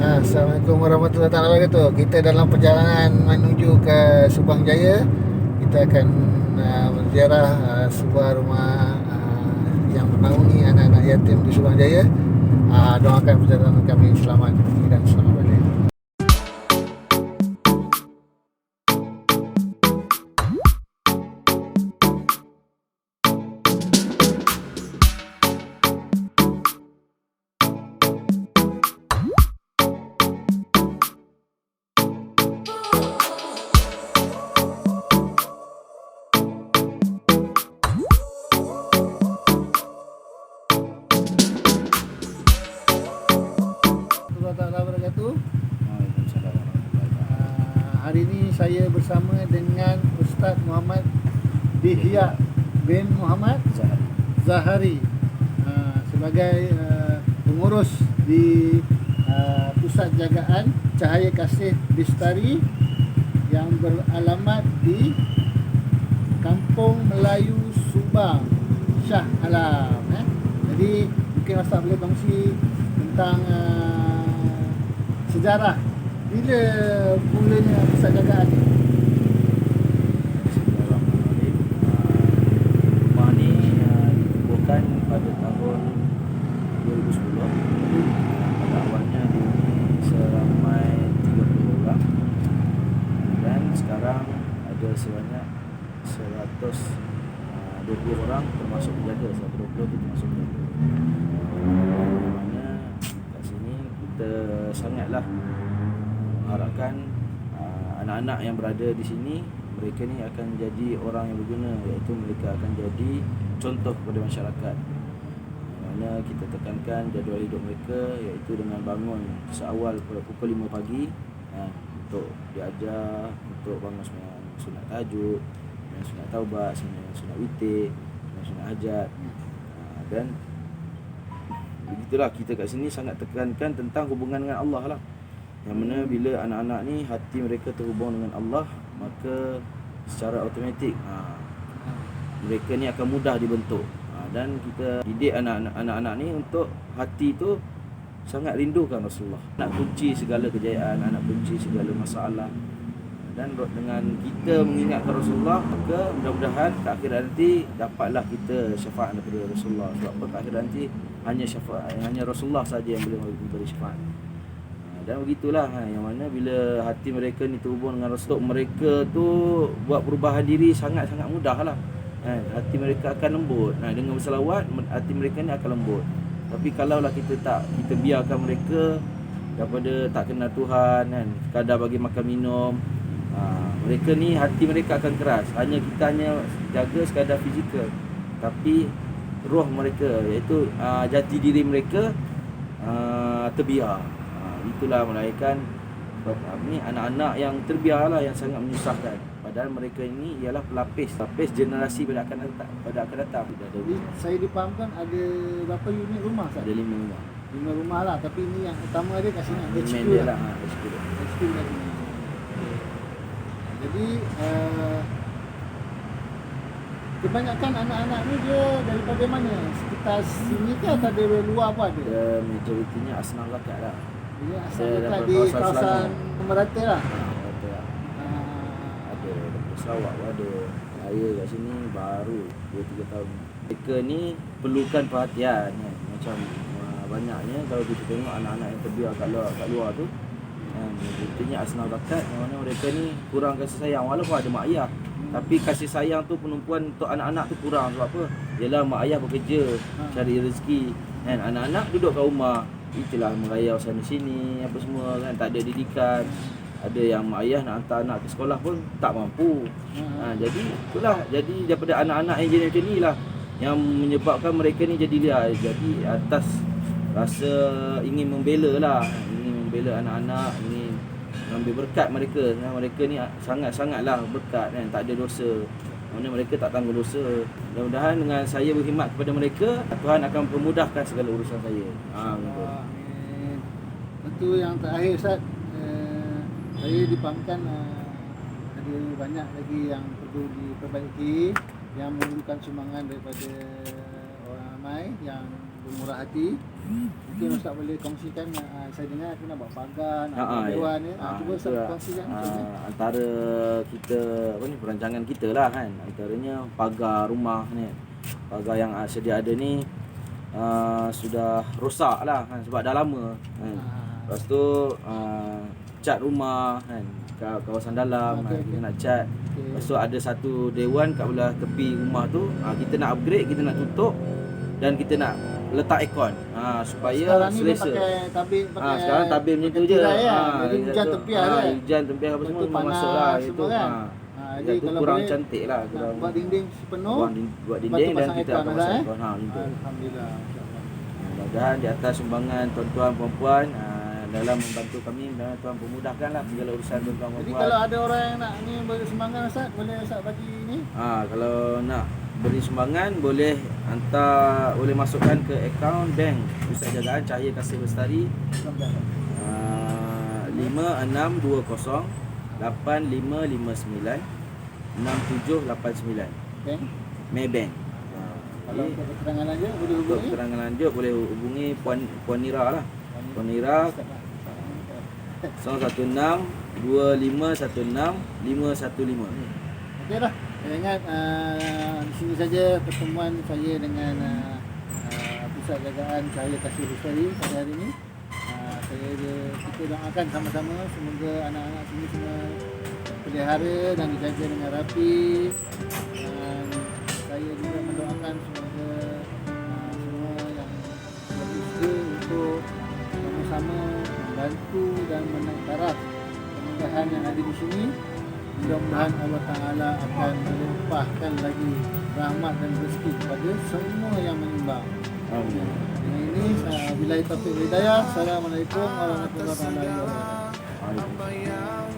Ah, Assalamualaikum warahmatullahi wabarakatuh. Kita dalam perjalanan menuju ke Subang Jaya. Kita akan uh, menziarah uh, sebuah rumah uh, yang menaungi anak-anak yatim di Subang Jaya. Uh, doakan perjalanan kami selamat dan selamat balik. Hari ini saya bersama dengan Ustaz Muhammad Dihya bin Muhammad Zahari. Zahari uh, sebagai uh, pengurus di uh, Pusat Jagaan Cahaya Kasih Bistari yang beralamat di Kampung Melayu Subang Shah Alam eh. Jadi mungkin Ustaz boleh kongsi tentang uh, sejarah bila mulanya Pusat Jagaan ni Bismillahirrahmanirrahim. Ah, Rumah ni ah, dikukuhkan pada tahun 2010. Pada awalnya dihuni seramai 30 orang. Dan sekarang ada sebanyak 120 orang termasuk penjaga. 120 tu termasuk penjaga. Yang mana kat sini kita sangatlah mengharapkan ah, anak-anak yang berada di sini mereka ni akan jadi orang yang berguna iaitu mereka akan jadi contoh kepada masyarakat. Mana kita tekankan jadual hidup mereka iaitu dengan bangun seawal pada pukul 5 pagi ha, untuk diajar untuk bangun sembahyang sunat tahajud sembahyang sunat taubat sembahyang sunat witir sembahyang sunat hajat. Ha, dan begitulah kita kat sini sangat tekankan tentang hubungan dengan Allah lah yang mana bila anak-anak ni hati mereka terhubung dengan Allah maka secara automatik ha, mereka ni akan mudah dibentuk. Ha, dan kita didik anak-anak ni untuk hati tu sangat rindukan Rasulullah. Nak kunci segala kejayaan anak kunci segala masalah. Dan dengan kita mengingatkan Rasulullah maka mudah-mudahan ke akhir nanti dapatlah kita syafaat daripada Rasulullah. Sebab ke akhir nanti hanya syafaat hanya Rasulullah saja yang boleh memberi syafaat dan begitulah ha, yang mana bila hati mereka ni terhubung dengan Rasul mereka tu buat perubahan diri sangat-sangat mudah lah. Ha, hati mereka akan lembut. Ha, dengan bersalawat hati mereka ni akan lembut. Tapi kalaulah kita tak kita biarkan mereka daripada tak kenal Tuhan kan sekadar bagi makan minum ha, mereka ni hati mereka akan keras. Hanya kita hanya jaga sekadar fizikal. Tapi roh mereka iaitu uh, jati diri mereka uh, terbiar. Ha, itulah melahirkan apa ni anak-anak yang terbiar lah yang sangat menyusahkan padahal mereka ini ialah pelapis pelapis generasi pada akan datang pada akan datang ada Jadi saya dipahamkan ada berapa unit rumah Ustaz? ada lima rumah Lima rumah lah tapi ini yang utama dia kat sini HQ dia lah. lah HQ dia. HQ kat sini. Jadi uh, kebanyakan anak-anak ni dia daripada mana? Sekitar sini ke atau dari luar pun ada? dia majoritinya asnaf lakat lah Dia asal Saya dekat daripada di kawasan kawasan. Merata lah. ha, kata lah. Uh, ada daripada Sarawak pun ada saya kat sini baru 2-3 tahun. Mereka ni perlukan perhatian kan. Macam uh, banyaknya kalau kita tengok anak-anak yang terbiar kat luar, kat luar tu kan. Contohnya asnaf bakat yang mana mereka ni kurang kasih sayang. Walaupun ada mak ayah tapi kasih sayang tu penumpuan untuk anak-anak tu kurang. Sebab apa? Yalah mak ayah bekerja cari rezeki. Kan anak-anak duduk kat rumah itulah merayau sana sini apa semua kan tak ada didikan. Ada yang mak ayah nak hantar anak ke sekolah pun tak mampu. Ha, jadi itulah jadi daripada anak-anak yang jadi macam ni lah yang menyebabkan mereka ni jadi liar jadi atas rasa ingin membela lah ingin membela anak-anak ingin mengambil berkat mereka. Nah, mereka ni sangat-sangatlah berkat kan tak ada dosa mana mereka tak tanggung dosa mudah-mudahan dengan saya berkhidmat kepada mereka Tuhan akan memudahkan segala urusan saya ha, betul. Amin. Tentu yang terakhir Ustaz eh, Saya dipahamkan eh, Ada banyak lagi yang perlu diperbaiki Yang memerlukan sumbangan daripada orang ramai Yang bermurah murah hati. Mungkin Ustaz boleh kongsikan uh, saya dengar aku nak buat pagar, nak Ha, ha, ya. dewan ni. Uh, Ah, cuba Ustaz kongsikan. Ah, macam mana? antara kita apa ni perancangan kita lah kan antaranya pagar rumah ni pagar yang ah, sedia ada ni uh, sudah rosak lah kan sebab dah lama kan. Ah. Lepas tu uh, cat rumah kan ka- kawasan dalam Okey, kan, kita okey. nak cat Okey. Lepas tu ada satu dewan kat belah tepi rumah tu uh, kita nak upgrade kita nak tutup dan kita nak letak aircon uh, supaya Sekarang ni dia selesa pakai tabir pakai Ah sekarang tabir macam tu je. kan? Ah, Jadi hujan tepiah ah, kan. Hujan tepiah apa semua panas masuk lah itu. kan? Ah. Ah, Jadi jadi kalau kurang boleh cantik lah kurang buat dinding sepenuh. buat, din- buat dinding dan kita akan pasang eh? aircon ha untuk. Alhamdulillah. insyaAllah. Mudah-mudahan di atas sumbangan tuan-tuan puan-puan ah, dalam membantu kami dan tuan memudahkanlah segala urusan tuan-tuan Jadi puan-puan. kalau ada orang yang nak ni beri sumbangan Ustaz, boleh Ustaz bagi ni? Ah kalau nak beri sumbangan boleh hantar boleh masukkan ke akaun bank Pusat Jagaan Cahaya Kasih Lestari Ah, 5620 8559 6789 Okay. Maybank. Kalau Jadi, untuk keterangan aja boleh untuk hubungi. keterangan lanjut boleh hubungi Puan Puan Nira lah. Puan Nira 016 2516 515. Okey dah. Saya ingat uh, di sini saja pertemuan saya dengan uh, Pusat Jagaan Cahaya Kasih Lestari pada hari ini. Uh, saya kita doakan sama-sama semoga anak-anak sini semua pelihara dan dijaga dengan rapi dan saya juga mendoakan semoga uh, semua yang berusaha untuk sama-sama membantu dan menaik taraf kemudahan yang ada di sini mudah-mudahan Allah Ta'ala akan melimpahkan lagi rahmat dan rezeki kepada semua yang menyumbang Amin. dengan ini saya bila hidayah Assalamualaikum warahmatullahi wabarakatuh.